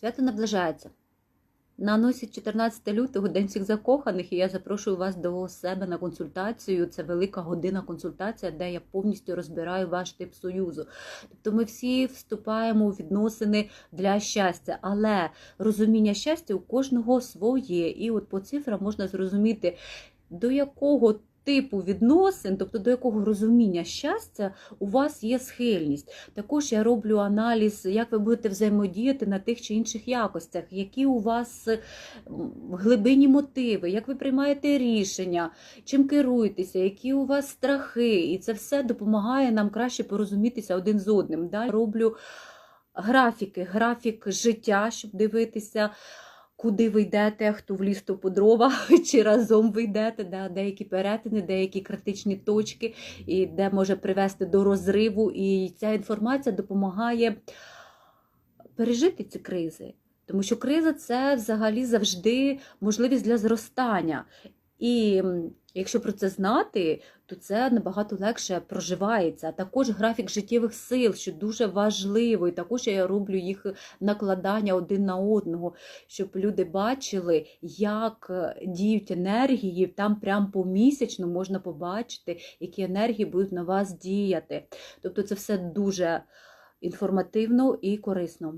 Свято наближається. На носі 14 лютого, День всіх закоханих, і я запрошую вас до себе на консультацію. Це велика година консультація, де я повністю розбираю ваш тип союзу. Тобто ми всі вступаємо у відносини для щастя, але розуміння щастя у кожного своє. І от по цифрам можна зрозуміти, до якого типу відносин, тобто до якого розуміння щастя у вас є схильність. Також я роблю аналіз, як ви будете взаємодіяти на тих чи інших якостях, які у вас м, глибинні мотиви, як ви приймаєте рішення, чим керуєтеся, які у вас страхи. І це все допомагає нам краще порозумітися один з одним. Да? Роблю графіки, графік життя, щоб дивитися. Куди ви йдете, хто в ліс, то по дрова, чи разом ви йдете, да, деякі перетини, деякі критичні точки, і де може привести до розриву. І ця інформація допомагає пережити ці кризи. Тому що криза це взагалі завжди можливість для зростання. І якщо про це знати, то це набагато легше проживається. Також графік життєвих сил, що дуже важливо. І також я роблю їх накладання один на одного, щоб люди бачили, як е, діють енергії. Там прям помісячно можна побачити, які енергії будуть на вас діяти. Тобто це все дуже інформативно і корисно.